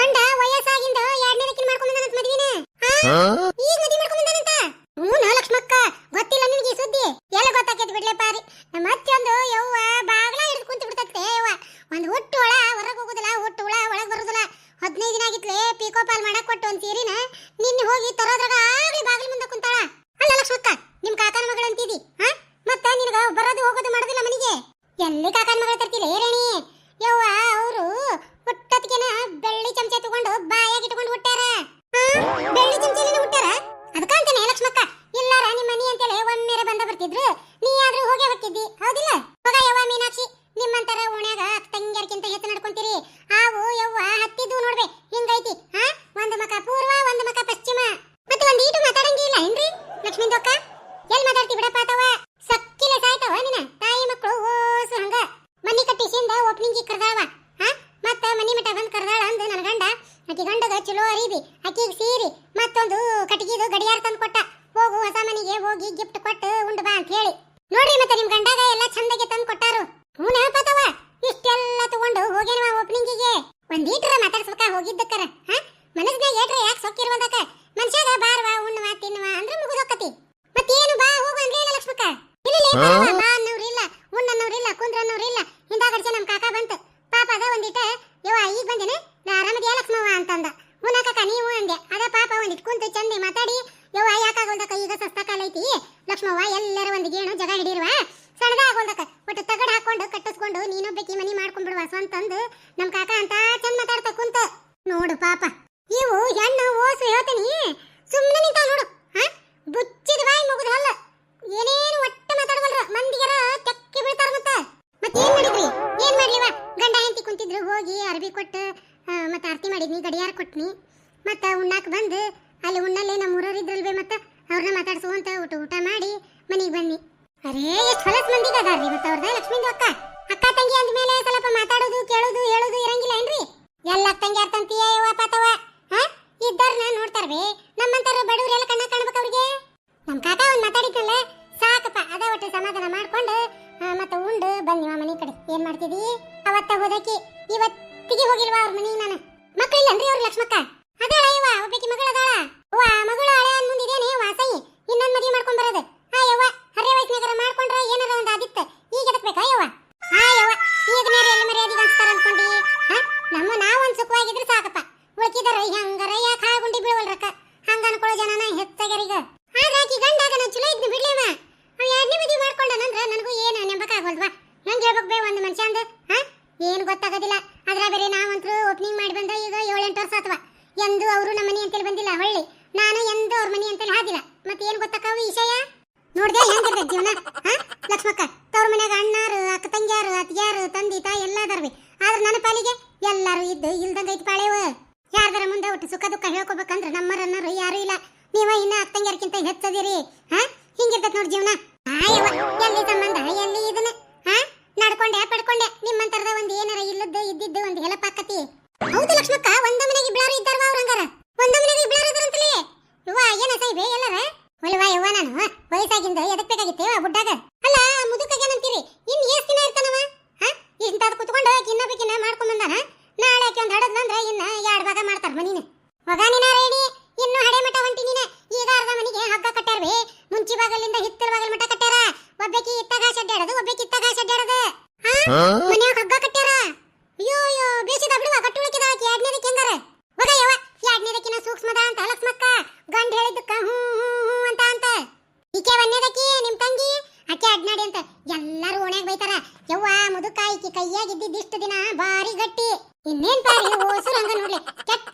ಗಂಡ ವಯಸ್ಸಾಗಿಂದ ಎರಡನೇ ಎರಡನೇದಕ್ಕಿನ ಮಾಡ್ಕೊಂಡ್ ಮದ್ವಿನ ಈಗ ಮದ್ವಿ ಮಾಡ್ಕೊಂಡ್ ಹ್ಞೂ ಲಕ್ಷ್ಮಕ್ಕ ಗೊತ್ತಿಲ್ಲ ನಿನಗೆ ಈ ಸುದ್ದಿ ಎಲ್ಲ ಗೊತ್ತಾಕೈತಿ ಬಿಡ್ಲೆ ಪಾರಿ ನಮ್ಮ ಮತ್ತೊಂದು ಯವ್ವ ಬಾಗ್ಲ ಹಿಡಿದು ಕುಂತು ಬಿಡ್ತೈತೆ ಯವ್ವ ಒಂದು ಹುಟ್ಟು ಒಳ ಹೊರಗೆ ಹೋಗುದಿಲ್ಲ ಹುಟ್ಟು ಹುಳ ಒಳಗೆ ಬರುದಿಲ್ಲ ಹದಿನೈದು ದಿನ ಆಗಿತ್ಲೆ ಪಿಕೋ ಪಾಲ್ ಮಾಡಕ್ ಕೊಟ್ಟು ಒಂದ್ ಸೀರಿನ ನಿನ್ನೆ ಹೋಗಿ ತರೋದ್ರಾಗ ಆಗ್ಲಿ ಬಾಗಿಲು ಮುಂದೆ ಕುಂತಾಳ ಅಲ್ಲ ಲಕ್ಷ್ಮಕ್ಕ ನಿಮ್ ಕಾಕನ ಮಗಳು ಅಂತಿದಿ ಹಾ ಮತ್ತ ನಿನಗ ಬರೋದು ಹೋಗೋದು ಮಾಡೋದಿಲ್ಲ ಮನೆಗೆ ಎಲ್ಲಿ ಕಾಕನ ಮಗಳ ತರ್ತಿಲ್ಲ ಏರಣಿ ಯವ್ವ ಅವರು ಹುಟ್ಟತ್ಗೆನ ಬೆಳ್ಳಿ ಚಮಚ ತಗೊಂಡು ಬಾಯಾಗಿ ಇಟ್ಕೊಂಡು ಹುಟ್ಟ್ಯಾರ ಹಾ? ಬೆಳ್ಳಿ ಚಮಚಲಿನ ಹುಟ್ಟ್ಯಾರ ಅದಕ್ಕ ಅಂತಾನೆ ಲಕ್ಷ್ಮಕ್ಕ ಇಲ್ಲಾರ ನಿಮ್ಮ ಮನಿ ಅಂತೇಳಿ ಒಮ್ಮೆರೆ ಬರ್ತಿದ್ರು ನೀ ಆದ್ರೂ ಹೋಗೇ ಹೋಗ್ತಿದ್ದಿ. ಹೌದಿಲ್ಲ? ಹೋಗ ಯವ್ವ ಮೀನಾಕ್ಷಿ ನಿಮ್ಮಂತರ ಓಣ್ಯಾಗ ತಂಗ್ಯಾರ್ಕಿಂತ ಹೆಚ್ಚು ನಡ್ಕೊಂತೀರಿ. ಆವು ಯವ್ವ, ಹತ್ತಿದ್ದು ನೋಡ್ರಿ ಹಿಂಗೈತಿ, ಹಾ? ಒಂದು ಮಕ ಪೂರ್ವ, ಒಂದು ಮಕ ಪಶ್ಚಿಮ. ಮತ್ತೆ ಒಂದು ಈಟು ಮಾತಾಡಂಗಿಲ್ಲ ಏನ್ರಿ ಲಕ್ಷ್ಮೀಂದಕ್ಕ ಎಲ್ ಮಾತಾಡ್ತಿ ಬಿಡಪ್ಪ ತಾವ ಸಕ್ಕಿಲೆ ಸಾಯ್ತವ ನಿನ ತಾಯಿ ಮಕ್ಕಳು ಓಸು ಹಂಗ. ಮನಿ ಕಟ್ಟಿಸಿಂದ ಓಪನಿಂಗ್ ಕರ್ದಾಳವ ಹಾ? ಮತ್ತ ಮನಿ ಮಠ ಬಂದ್ ಕರ್ದಾಳ ಅಂದ ನನ್ನ ಗಂಡ. ಆಕಿ ಗಂಡಗ ಚಲೋ ಅರಿಬಿ ಆಕಿಗೆ ಸೀರಿ, ಮತ್ತೊಂದು ಕಟ್ಟಿಗೆದು ಗಡಿಯಾರ ತಂದು ಕೊಟ್ಟ ಹೋಗು ಹೊಸ ಮನೆಗೆ ಹೋಗಿ ಗಿಫ್ಟ್ ಕೊಟ್ಟು ಉಂಡು ಬಾ ಅಂತ ಹೇಳಿ ನೋಡ್ರಿ ಮತ್ತೆ ನಿಮ್ ಗಂಡಗ ಎಲ್ಲ ಚಂದಗೆ ತಂದು ಕೊಟ್ಟಾರು. ಹ್ಞೂ ಪತವ ಇಷ್ಟೆಲ್ಲ ತಗೊಂಡು ಹೋಗೇನವ ಓಪನಿಂಗಿಗೆ ಒಂದ್ ಈಟ್ರ ಮಾತಾಡ್ಸ್ಬೇಕ ಹೋಗಿದ್ದಕ್ಕರ ಹಾ? ಮನಸ್ನಾಗ ಏಟ್ರ ಯಾಕೆ ಸೊಕ್ಕಿರ್ಬೋದಕ್ಕ ಮನುಷ್ಯಾಗ ಬಾರ್ವ ಉಣ್ಣವ ತಿನ್ನುವ ಅಂದ್ರೆ ಮುಗಿದೋಕತಿ ಮತ್ತೇನು ಬಾ ಹೋಗು ಅಂದ್ರೆ ಇಲ್ಲ ಲಕ್ಷ್ಮಕ್ಕ ಇಲ್ಲ? ಬಾ, ಅನ್ನೋರಿಲ್ಲ ಉಣ್ಣನ್ನೋರಿಲ್ಲ ಕುಂದ್ರನ್ನೋರಿಲ್ಲ ಹಿಂದಾಗಡ್ಸ ನಮ್ಮ ಕಾಕ ಬಂತು. ಪಾಪ ಅದ ಒಂದಿಟ ಯವ್ವ ಈಗ ಬಂದೇನೆ? ನಾ ಆರಾಮದಿಯ ಲಕ್ಷ್ಮವ್ವ ಅಂತಂದ. ಮುನ್ನ ಕಾಕ ನೀವು ಅಂದೆ. ಅದ ಪಾಪ ಒಂದಿಟ್ ಕುಂತು ಚಂದೆ ಮಾತಾಡಿ ಯವ್ವ ಯಾಕಾಗೋಲ್ದಕ್ಕ ಈಗ ಸಸ್ತ ಕಾಲ ಐತಿ ಲಕ್ಷ್ಮವ್ವ ಎಲ್ಲರ ಒಂದ್ ಗೇಣು ಜಗ ಹಿಡಿರುವ ಸಣ್ಣದಾಗೋಲ್ದಕ್ಕ ಒಟ್ಟು ತಗಡ್ ಹಾಕೊಂಡು ಕಟ್ಟಿಸ್ಕೊಂಡು ನೀನೊಬ್ಬಕಿ ಮನಿ ಮಾಡ್ಕೊಂಡ್ಬಿಡುವ ಸ್ವಂತಂದು. ನಮ್ ಕಾಕ ಅಂತ ಚಂದ ಮಾತಾಡ್ತಾ ಕುಂತ. ನೋಡು ಪಾಪ, ಇವು ಹೆಣ್ಣು ಓಸು ಹೇಳ್ತೀನಿ. ಸುಮ್ಮನೆ ನಿಂತಾವ ನೋಡು, ಹಾ? ಬುಚ್ಚಿದ ಬಾಯಿ ಮುಗಿದ ಹಲ್ಲ. ಏನೇನು ಒಟ್ಟ ಮಾತಾಡಬಲ್ರ ಮಂದಿಗರ ತೆಕ್ಕಿ ಬೀಳ್ತಾರ ಮತ್ತ. ಮತ್ತೇನ್ ಮಾಡಿದ್ರಿ? ಏನ್ ಮಾಡ್ಲಿವ? ಗಂಡ ಹೆಂಡತಿ ಕುಂತಿದ್ರು, ಹೋಗಿ ಅರ್ಬಿ ಕೊಟ್ಟು ಮತ್ತೆ ಆರತಿ ಮಾಡಿದ್ನಿ, ಗಡಿಯಾರ ಕೊಟ್ನಿ. ಮತ್ತ ಉಣ್ಣಾಕ ಬಂದು, ಅಲ್ಲಿ ಉಣ್ಣಲ್ಲೇ ನಮ್ಮ ಊರವ್ರು ಇದ್ರಲ್ವೇ ಮತ್ತ. ಅವ್ರನ್ನ ಮಾತಾಡ್ಸುವಂತ ಊಟ ಊಟ ಮಾಡಿ ಮನೆಗೆ ಬನ್ನಿ. ಅರೇ, ಎಷ್ಟು ಹೊಲಸ್ ಮಂದಿಗೆ ಅದಾರ್ರಿ ಮತ್ತ ಅವ್ರದ? ಅಕ್ಕ. ಅಕ್ಕ ತಂಗಿ ಅಂದ್ಮೇಲೆ ಸ್ವಲ್ಪ ಮಾತಾಡೋದು, ಕೇಳೋದು, ಹೇಳೋದು ಇರಂಗಿಲ್ಲ ಏನ್ರಿ? ಎಲ್ಲ ತಂಗಿ ಅರ್ತಂತೀಯ ಯವ್ವ ಇಲ್ಲದ್ದು ಇದ್ದಿದ್ದು ಒಂದ್ ಹೆಲಪ್ ಆಕತಿ. ಹೌದು ಲಕ್ಷ್ಮಕ್ಕ, ಒಂದ ಮನೆಗೆ ಇಬ್ಳಾರು ಇದ್ದಾರವ ಅವ್ರಂಗಾರ ಒಂದ ಮನೆಗೆ ಇಬ್ಳಾರು ಇದಾರಂತಲೇ ಯವ್ವ, ಏನ ಸೈಬೆ ಎಲ್ಲರ? ಹೊಲವಾ ಯವ್ವ ನಾನು ವಯಸ್ಸಾಗಿಂದ ಎದಕ್ ಬೇಕಾಗಿತ್ತೇವ ಬುಡ್ಡಾಗ ಅಲ್ಲ, ಮುದುಕಾಗ ಏನಂತೀರಿ ಇನ್ ಎಷ್ಟ್ ದಿನ ಇರ್ತಾನವ? ಹಾ? ಇಂತಾದ್ ಕುತ್ಕೊಂಡು ಇನ್ನೊಬ್ಬಕಿನ ಮಾಡ್ಕೊಂಡ್ ಬಂದಾನ? ನಾಳೆ ಆಕೆ ಒಂದ್ ಹಡದ್ಲಂದ್ರ ಇನ್ನ ಎರಡ್ ಭಾಗ ಮಾಡ್ತಾರ ಮನಿನ. ಹೊಗಾನಿನ ನೀನ ರೇಡಿ? ಇನ್ನು ಹಡೆ ಮಠ ಹೊಂಟಿ ನೀನೆ? ಈಗ ಅರ್ಧ ಮನಿಗೆ ಹಗ್ಗ ಕಟ್ಟಾರ್ವಿ? ಮುಂಚಿ ಬಾಗಲಿಂದ ಹಿತ್ತಲ ಬಾಗಲ್ ಮಠ ಕಟ್ಟಾರ ಒಬ್ಬಕಿ ಇತ್ತಾಗ ಶಡ್ಡಾಡದು ಒಬ್ಬಕಿ ಇತ್ತಾಗ ಶಡ್ಡಾಡದು ಹಾ ಮನ್ಯಾಗ ಹಗ್ಗ ಕಟ್ಟಾರ ಅಯ್ಯೋ ಅಯ್ಯೋ ಬೇಸಿದ ಬಿಡುವ ಕಟ್ಟುಳಿಕಿದ ಆಕಿ ಎರಡನೇದಕ್ಕೆ ಹೆಂಗಾರ ಮಗ ಯವ್ವ ಎರಡನೇದಕ್ಕಿನ ಸೂಕ್ಷ್ಮದ ಅಂತ ಲಕ್ಷ್ಮಕ್ಕ ಗಂಡ ಹೇಳಿದ್ದಕ್ಕ ಹ್ಞೂ ಹ್ಞೂ ಹ್ಞೂ ಅಂತ ಅಂತ ಈಕೆ ಒಂದೇದಕ್ಕಿ ನಿಮ್ ತಂಗಿ ಆಕೆ ಅಡ್ನಾಡಿ ಅಂತ ಎಲ್ಲಾರು ಓಣ್ಯಾಗ ಬೈತಾರ ಯವ್ವ ಮುದುಕ ಈಕಿ ಕೈಯಾಗ ದಿನ ಭಾರಿ ಗಟ್ಟಿ. ಇನ್ನೇನ್ ಬಾರಿ ಓಸುರು ರಂಗ ನೋಡ್ಲಿ. ಕೆಟ್ಟ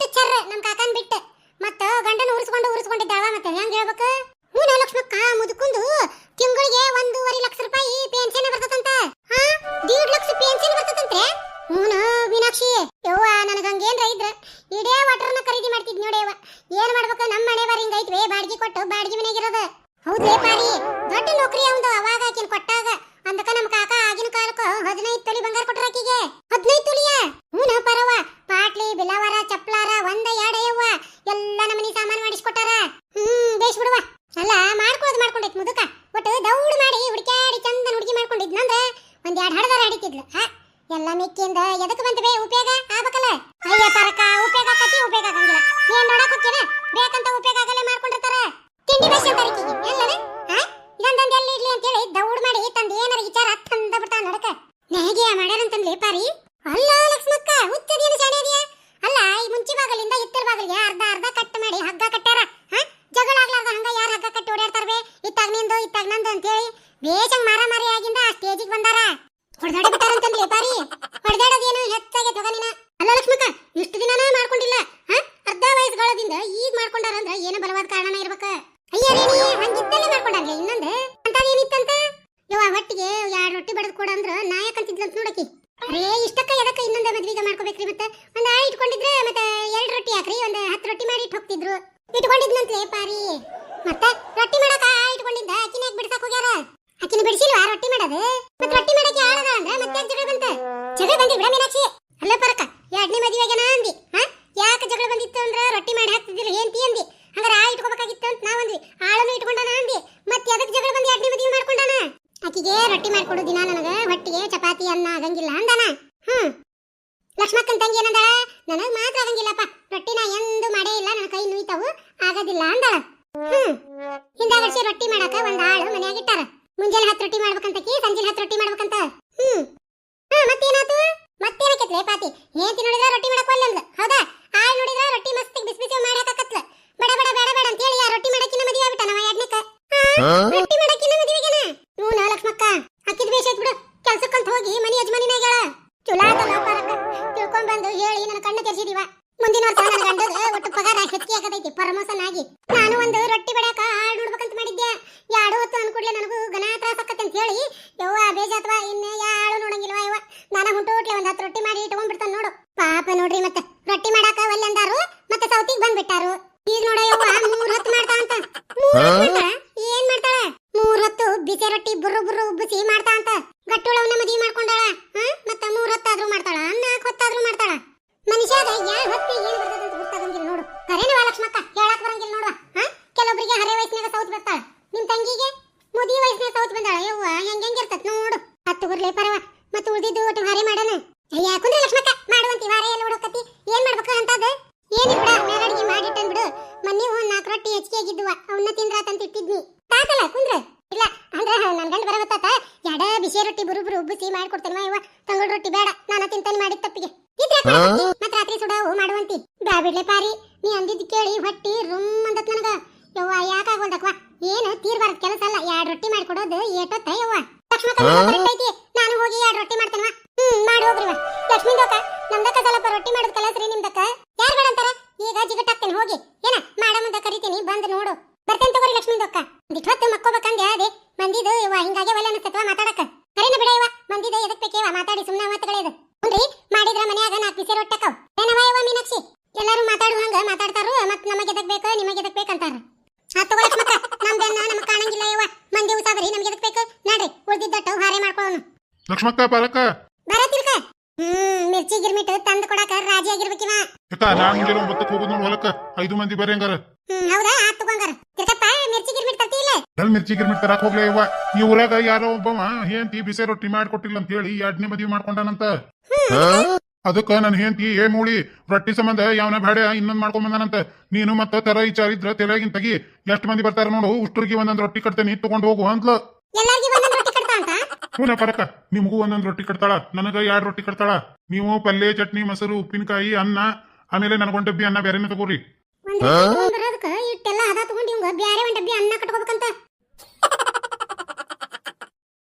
ನೀನ್ ಹೋಗ್ತೀನ ಬೇಕಂತ ಉಪಯೋಗ ಆಗಲೇ ಮಾಡ್ಕೊಂಡಿರ್ತಾರೆ. ತಿಂಡಿ ಬೇಷ ಅಂತಾರಿಕಿಗೆ ಎಲ್ಲನ ಹಾ ಇದೊಂದೊಂದ್ ಎಲ್ಲಿ ಇಡ್ಲಿ ಅಂತೇಳಿ ದೌಡ್ ಮಾಡಿ ತಂದ ಏನಾರ ವಿಚಾರ ತಂದ ಬಿಡ್ತಾ ನಡಕ ನೇಗಿಯ ಮಾಡ್ಯಾರಂತಂದ್ಲಿ ಪಾರಿ. ಅಲ್ಲ ಲಕ್ಷ್ಮಕ್ಕ ಹುಚ್ಚದೇನು ಶಾಣೆ ಇದೆಯಾ ಅಲ್ಲ, ಈ ಮುಂಚೆ ಬಾಗಲಿಂದ ಇತ್ತರ ಬಾಗಲಿಗೆ ಅರ್ಧ ಅರ್ಧ ಕಟ್ ಮಾಡಿ ಹಗ್ಗ ಕಟ್ಟಾರ ಜಗಳ ಆಗ್ಲಾರ್ದ ಹಂಗ ಯಾರ ಹಗ್ಗ ಕಟ್ಟಿ ಓಡಾಡ್ತಾರ ಬೇ ಇತ್ತಾಗ ನಿಂದು, ಇತ್ತಾಗ ನಂದು ಅಂತೇಳಿ ಬೇಷಂಗ್ ಮರ ಮರಿ ಆಗಿಂದ ಆ ಸ್ಟೇಜಿಗೆ ಬಂದಾರ. ಹೊಡೆದಾಡಿ ಬಿಟ್ಟಾರಂತಂದ್ಲಿ ಪಾರಿ. ಹೊಡೆದಾಡೋದೇನು ಹೆಚ್ಚಾಗಿ ತಗೋನಿನ. ಅಲ್ಲ ಲಕ್ಷ್ಮಕ್ಕ, ಇಷ್ಟು ದಿನನೇ ಮಾಡ್ಕೊಂಡಿಲ್ಲ ಹಾ ಅರ್ಧ ವಯಸ್ಸುಗಳದಿಂದ ಈಗ ಮಾಡ್ಕೊಂಡಾರ ಅಂದ್ರ ಏನೋ ಬಲವಾದ ಕಾರಣ ಇರ್ಬೇಕ. ಅಯ್ಯ, ರೇಣಿ, ಹಂಗಿದ್ದಲ್ಲೇ ಮಾಡ್ಕೊಂಡಾರ್ಲಿ ಇನ್ನೊಂದು? ಅಂತದೇನಿತ್ತಂತ ಯವ್ವ ಒಟ್ಟಿಗೆ ಎರಡು ರೊಟ್ಟಿ ಬಡದ್ ಕೊಡ ಅಂದ್ರ ನಾಯಕಂತಿದ್ಲಂತ ನೋಡಕಿ. ಅರೇ, ಇಷ್ಟಕ್ಕ ಎದಕ್ಕ ಇನ್ನೊಂದು ಮದ್ವಿಗೆ ಮಾಡ್ಕೋಬೇಕ್ರಿ ಮತ್ತೆ? ಒಂದ್ ಆಳು ಇಟ್ಕೊಂಡಿದ್ರೆ, ಮತ್ತೆ ಎರಡು ರೊಟ್ಟಿ ಹಾಕ್ರಿ, ಒಂದ್ ಹತ್ತು ರೊಟ್ಟಿ ಮಾಡಿ ಇಟ್ಟು ಹೋಗ್ತಿದ್ರು. ಇಟ್ಕೊಂಡಿದ್ನಂತ್ಲೇ ಪಾರಿ ಮತ್ತೆ ರೊಟ್ಟಿ ಮಾಡಕ ಆಳ್ ಇಟ್ಕೊಂಡಿದ್ದ ಅಕ್ಕಿನ ಬಿಡ್ಸಕ್ ಹೋಗ್ಯಾರ ಅಕ್ಕಿನ ಬಿಡಿಸಿಲ್ವಾ ರೊಟ್ಟಿ ಮಾಡೋದು ಮತ್ತೆ ರೊಟ್ಟಿ ಮಾಡಕ್ಕೆ ಆಳದ ಅಂದ್ರೆ ಮತ್ತೆ ಯಾಕ್ ಜಗಳ ಬಂತ ಜಗಳ ಬಂದಿ ಬಿಡ ಮೀನಾಕ್ಷಿ ಅಲ್ಲ ಪರಕ ಎರಡನೇ ಮದುವೆಗೆ ನಾ ಅಂದಿ ಹಾ ಯಾಕೆ ಜಗಳ ಬಂದಿತ್ತು ಅಂದ್ರ ರೊಟ್ಟಿ ಮಾಡಿ ಹಾಕ್ತಿದ್ದಿಲ್ಲ ಏಂತಿ ಅಂದಿ ಹಂಗಾರ ಆ ಇಟ್ಕೋಬೇಕಾಗಿತ್ತು ಅಂತ ನಾವಂದ್ವಿ ಆಳನ್ನು ಇಟ್ಕೊಂಡಾನ ಅಂದಿ ಮತ್ತೆ ಅದಕ್ಕೆ ಜಗಳ ಬಂದು ಎರಡನೇ ಮದುವೆ ಮಾಡ್ಕೊಂಡಾನ ಆಕಿಗೆ ರೊಟ್ಟಿ ಮಾಡ್ಕೊಡು ದಿನ ನನಗ ಹೊಟ್ಟಿಗೆ ಚಪಾತಿ ಅನ್ನ ಆಗಂಗಿಲ್ಲ ಅಂದಾನ ಹ್ಮ್ ಲಕ್ಷ್ಮಕ್ಕನ್ ತಂಗಿ ಏನಂದಾಳ ನನಗ್ ಮಾತ್ರ ಆಗಂಗಿಲ್ಲಪ್ಪ ರೊಟ್ಟಿನ ಎಂದು ಮಾಡೇ ಇಲ್ಲ ನನ್ನ ಕೈ ನುಯ್ತಾವು ಆಗೋದಿಲ್ಲ ಅಂದಳ. ಹ್ಮ್. ಹಿಂದಾಗಡ್ಸಿ ರೊಟ್ಟಿ ಮಾಡಕ ಒಂದ್ ಆಳು ಮನ್ಯಾಗ ಇಟ್ಟಾರ. ಮುಂಜಾನೆ ಹತ್ತು ರೊಟ್ಟಿ ಮಾಡ್ಬೇಕಂತಕಿ ಸಂಜೆ ಹತ್ತು ರೊಟ್ಟಿ ಮಾಡ್ಬೇಕಂತ. ಹ್ಮ್. ಹಾ, ಮತ್ತೇನಾತು? ಮತ್ತೇನಕತ್ಲೆ ಪಾತಿ? ಹೇಂತಿ ನೋಡಿದ್ರ ರೊಟ್ಟಿ ಮಾಡಕ್ ಒಲ್ಲೆ ಹೌದಾ? ಆಳ್ ನೋಡಿದ್ರ ರೊಟ್ಟಿ ಮಸ್ತ್ ಬಿಸಿ ಬಿಸಿ ಮಾಡಿ ಹಾಕತ್ಲ ಬಡ ಬಡ, ಬೇಡ ಬೇಡ ಅಂತ ಹೇಳಿ ರೊಟ್ಟಿ ಮಾಡಕಿನ ಮದುವೆ ಆಗ್ಬಿಟ್ಟ ನಾವ ಎರಡನೇಕ ರೊಟ್ಟಿ ಮಾಡಕಿನ ಮದುವೆಗೆನ? ನಾ ಲಕ್ಷ್ಮಕ್ಕ. ಹಾಕಿದ್ ಬೇಷ ಐತ್ ಬಿಡು ಕೆಲ್ಸಕ್ಕಂತ ಹೋಗಿ ಮನಿ ಯಜಮಾನಿನಾಗ ಹೇಳ ಚುಲಾ ಆತಲ್ಲ ಪರಕ ತಿಳ್ಕೊಂಡ್ ಬಂದು ಹೇಳಿ ನನ್ನ ಕಣ್ಣು ತೆರೆಸಿದೀವ ಮುಂದಿನ ವರ್ಷ ನನ್ನ ಒಟ್ಟು ಪಗಾರ ಹೆಚ್ಚಿಗೆ ಆಗತೈತಿ ಪ್ರಮೋಷನ್ ಆಗಿ ನಾನು ಒಂದು ರೊಟ್ಟಿ ಬಡಕ ಹಾಡು ನೋಡ್ಬೇಕಂತ ಮಾಡಿದ್ದೆ. ಯಾಡು ಹೊತ್ತು ಅನ್ಕೊಡ್ಲೆ ನನಗೂ ಘನ ತ್ರಾಸ ಅಂತ ಹೇಳಿ. ಯವ್ವ ಅಥವಾ ಇನ್ನ ಯಾಳು ನೋಡಂಗಿಲ್ವಾ ಯವ್ವ ನಾನು ಹುಟ್ಟುಟ್ಲೆ ಒಂದ್ ಹತ್ತು ರೊಟ್ಟಿ ಮಾಡಿ ಇಟ್ಕೊಂಡ್ಬಿಡ್ತಾನೆ ನೋಡು. ಪಾಪ ನೋಡ್ರಿ ಮತ್ತೆ. ರೊಟ್ಟಿ ಮಾಡಾಕ ಒಲ್ಲೆ ಅಂದಾರು, ಮತ್ತೆ ಸೌತಿಗೆ ಬಂದ್ಬಿಟ್ಟಾರು ಈಗ ನೋಡ ಯವ್ವ ಮೂರ್ ಹೊತ್ತು ಮಾಡ್ತಾ ಅಂತ ಮೂರ್ ಹೊತ್ತು ಮಾಡ್ತಾಳ? ಏನ್ ಮಾಡ್ತಾಳ ಮೂರ್ ಹೊತ್ತು ಬಿಸಿ ರೊಟ್ಟಿ ಬುರ್ರು ಬುರ್ರು ಉಬ್ಬಿಸಿ ಮಾಡ್ತಾ ಅಂತ ಗಟ್ಟುಳವನ್ನ ಮದುವೆ ಮಾಡ್ಕೊಂಡಾಳ ಹಾ ಮತ್ತ ಮೂರ್ ಹೊತ್ತಾದ್ರೂ ಮಾಡ್ತಾಳ ನಾಲ್ಕು ಹೊತ್ತಾದ್ರೂ ಮಾಡ್ತಾಳ ಮನುಷ್ಯಾಗ ಯಾವ ಹೊತ್ತಿ ಏನ್ ಬರ್ತದಂತ ಗೊತ್ತಾಗಂಗಿಲ್ಲ ನೋಡು ಕರೇನವ ಲಕ್ಷ್ಮಕ್ಕ ಹೇಳಕ್ ಬರಂಗಿಲ್ಲ ನೋಡುವ. ಹಾ? ಕೆಲವೊಬ್ರಿಗೆ ಹರೆ ವಯಸ್ಸಿನಾಗ ಸೌತ್ ಬರ್ತಾಳ. ನಿಮ್ ತಂಗಿಗೆ ಮುದಿ ವಯಸ್ಸಿನಾಗ ಸೌತ್ ಬಂದಾಳ. ಯವ್ವ, ಹೆಂಗ್ ಹೆಂಗಿರ್ತತ್ ನೋಡು. ಹತ್ತು ಗುರ್ಲೆ ಪರವ. ಮತ್ತೆ ಉಳಿದಿದ್ದು ಒಟ್ಟು ಹರೆ ಮಾಡೋಣ. ಯಾಕಂದ್ರೆ ಕುಂದ್ರೆ ಲಕ್ಷ್ಮಕ್ಕ, ಮಾಡುವಂತಿ ಹರೆ ಎಲ್ಲ ಹುಡುಕತಿ. ಏನ್ ಮಾಡ್ಬೇಕು ಅಂತದ ಏನ್ ಬಿಡ ಮೇಲಡಿಗೆ ಮಾಡಿಟ್ಟನ್ ಬಿಡು. ಮೊನ್ನೆ ಒಂದ್ ನಾಲ್ಕು ರೊಟ್ಟಿ ಹೆಚ್ಚಿಗೆ ಆಗಿದ್ವ ಅವನ್ನ ತಿಂದ್ರಾತಂತ ಇಟ್ಟಿದ್ನಿ. ತಾತಲ್ಲ, ಕುಂದ್ರ? ಇಲ್ಲ, ಅಂದ್ರೆ ನನ್ ಗಂಡ ಬರಬತ್ತಾತ? ಎಡ ಬಿಸಿ ರೊಟ್ಟಿ ಬುರುಬುರು ಬುರು ಉಬ್ಬಿಸಿ ಮಾಡ್ಕೊಡ್ತೇನೆ ತಂಗಳ ರೊಟ್ಟಿ ಬೇಡ ನಾನು ತಿಂತಾನೆ ಮಾಡಿದ ತಪ್ಪಿಗೆ ಇದ್ರೆ ಯಾಕ್ ಮಾಡಕತ್ತಿ? ಮತ್ತ್ ರಾತ್ರಿ ಸುಡಾವು ಮಾಡುವಂತಿ ಬ್ಯಾ ಬಿಡ್ಲೆ ಪಾರಿ ನೀ ಅಂದಿದ್ ಕೇಳಿ ಹೊಟ್ಟಿ ರುಮ್ ಅಂದತ್ ನನಗ ಯವ್ವ ಯಾಕಾಗೋದಕ್ವಾ ಏನು ತೀರ್ಬಾರ್ದ ಕೆಲಸ ಅಲ್ಲ ಮಾಡ್ಕೊಡೋದು ಏಟೊತ್ತ ಯವ್ವ ಲಕ್ಷ್ಮಕ್ಕ ಕರೆಕ್ಟ್ ಐತಿ ನಾನು ಹೋಗಿ ಎರಡು ರೊಟ್ಟಿ ಮಾಡ್ತೇನವ ಹ್ಮ್ ಮಾಡಿ ಹೋಗ್ರಿವ ಲಕ್ಷ್ಮೀ ದೋಕ ನಮ್ದಕ್ಕ ಸ್ವಲ್ಪ ರೊಟ್ಟಿ ಮಾಡೋದು ಕಲಸ್ರಿ ನಿಮ್ದಕ್ಕ. ಯಾರ್ ಬೇಡ ಅಂತಾರ? ಈಗ ಜಿಗಟ್ಟಾಕ್ತೇನೆ ಹೋಗಿ. ಏನ? ಮಾಡ ಮುಂದ ಕರಿತೀನಿ ಬಂದ್ ನೋಡು. ಬರ್ತೇನೆ ತಗೋರಿ ಲಕ್ಷ್ಮೀ ದೊಕ್ಕ ಒಂದಿಟ್ ಹೊತ್ತು ಮಕ್ಕೋಬೇಕಂದೆ ಅದೇ ಮಂದಿದು ಇವ ಹಿಂಗಾಗೆ ಒಲೆ ಅನಿಸ್ತತ್ವ ಮಾತಾಡಕ ಕರೆನ ಬಿಡ ಇವ ಮಂದಿದ ಎದಕ್ ಬೇಕೇವ ಮಾತಾಡಿ ಸುಮ್ಮನೆ ಮಾತುಗಳಿದು ಹುನ್ರಿ ಮಾಡಿದ್ರ ಮನ್ಯಾಗ ನಾಲ್ಕು ಬಿಸಿ ರೊಟ್ಟಕವ್ ಏನವ ಇವ ಮೀನಾಕ್ಷಿ ಎಲ್ಲಾರು ಮಾತಾಡುವ ಹಂಗ ಮಾತಾಡ್ತಾರು ಮತ್ ನಮಗೆ ಎದಕ್ ಬೇಕು ನಿಮಗೆ ಎದಕ್ ಬೇಕಂತಾರ ಆ ತಗೋ ಲಕ್ಷ್ಮಕ್ಕ ನಮ್ದನ್ನ ನಮಗ್ ಕಾಣಂಗಿಲ್ಲ ಇವ ಮಂದಿ ಉಸಾಬರಿ ನಮ್ಗೆ ಎದಕ್ ಬೇಕು ನಡ್ರಿ ಉಳ್ದಿದ್ದಟ್ಟು ಹಾರೆ ಮಾಡ್ಕೊಳ್ಳೋನು ಲಕ್ಷ್ಮಕ್ಕ ಬಾಲಕ ಬರತಿಲ್ಕ ಹ್ಮ್ ಮಿರ್ಚಿ ಗಿರ್ಮಿಟ್ ತಂದು ಕೊಡಾಕ ರಾಜಿ ಆಗಿರ್ಬೇಕಿವ. ಯಾಕ ನಾ ಮುಂಜಾನೆ ಒಂಬತ್ತಕ್ಕೆ ಹೋಗುದ್ ನೋಡ್ ಹೊಲಕ್ಕ. ಐದು ಮಂದಿ ಬರ್ರಿ ಹಂಗಾರ. ಹ್ಮ್ ಹೌದಾ? ಆತ್ ತಗೊಂಗಾರ ತಿರ್ಗಪ್ಪ ಮಿರ್ಚಿ ಗಿರ್ಮಿಟ್ ತರ್ತಿಲ್ಲ ಎಲ್ ಮಿರ್ಚಿ ಗಿರ್ಮಿಟ್ ತರಾಕ್ ಹೋಗ್ಲೇ ಇವ ಈ ಊರಾಗ ಯಾರೋ ಒಬ್ಬವ ಹೆಂಡತಿ ಬಿಸಿ ರೊಟ್ಟಿ ಮಾಡ್ಕೊಟ್ಟಿಲ್ಲ ಅಂತ ಹೇಳಿ ಎರಡನೇ ಮದುವೆ ಮಾಡ್ಕೊಂಡಾನಂತ. ಅದಕ್ಕ ನನ್ ಹೆಂಡತಿ ಏ ಮೂಳಿ ರೊಟ್ಟಿ ಸಂಬಂಧ ಯಾವನ ಬೇಡ ಇನ್ನೊಂದ್ ಮಾಡ್ಕೊಂಡ್ ಬಂದಾನಂತ. ನೀನು ಮತ್ತ ತರ ವಿಚಾರ ಇದ್ರ ತಲೆಯಾಗಿನ್ ತಗಿ. ಎಷ್ಟ್ ಮಂದಿ ಬರ್ತಾರ ನೋಡು ಉಷ್ಟುರ್ಗಿ ಒಂದೊಂದ್ ರೊಟ್ಟಿ ಕಟ್ತೇನೆ ತಗೊಂಡ್ ಹೋಗು ಅಂದ್ಲ ಎಲ್ಲಾರ್ಗಿ ಒಂದೊಂದ್ ರೊಟ್ಟಿ ಕಟ್ತಾ ಹೂನ ಪರಕ ನಿಮಗೂ ಒಂದೊಂದು ರೊಟ್ಟಿ ಕಟ್ತಾಳ, ನನಗ ಎರಡು ರೊಟ್ಟಿ ಕಟ್ತಾಳ. ನೀವು ಪಲ್ಯ, ಚಟ್ನಿ, ಮೊಸರು, ಉಪ್ಪಿನಕಾಯಿ, ಅನ್ನ, ಆಮೇಲೆ ನನಗೊಂದು ಡಬ್ಬಿ ಅನ್ನ ಬೇರೆನೇ ತಗೋರಿ.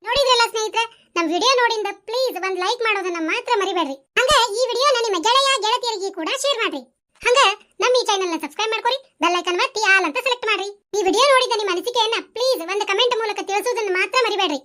ನೋಡಿದ್ರಲ್ಲ ಸ್ನೇಹಿತರೆ ನಮ್ಮ ವಿಡಿಯೋ ನೋಡಿಂದ ಪ್ಲೀಸ್ ಒಂದು ಲೈಕ್ ಮಾಡೋದನ್ನ ಮಾತ್ರ ಮರಿಬೇಡ್ರಿ. ಹಂಗ ಈ ವಿಡಿಯೋನ ನಿಮ್ಮ ಗೆಳೆಯ, ಗೆಳತಿಯರಿಗೆ ಕೂಡ ಶೇರ್ ಮಾಡ್ರಿ. ಹಂಗ ನಮ್ಮ ಈ ಚಾನೆಲ್ನ ಸಬ್ಸ್ಕ್ರೈಬ್ ಮಾಡ್ಕೊರಿ ಬೆಲ್ ಐಕನ್ ಒತ್ತಿ ಆಲ್ ಅಂತ ಸೆಲೆಕ್ಟ್ ಮಾಡ್ರಿ. ಈ ವಿಡಿಯೋ ನೋಡಿದ ನಿಮ್ಮ ಅನಿಸಿಕೆಯನ್ನ ಪ್ಲೀಸ್ ಒಂದು ಕಮೆಂಟ್ ಮೂಲಕ ತಿಳಿಸೋದನ್ನ ಮಾತ್ರ ಮರಿಬೇಡ್ರಿ.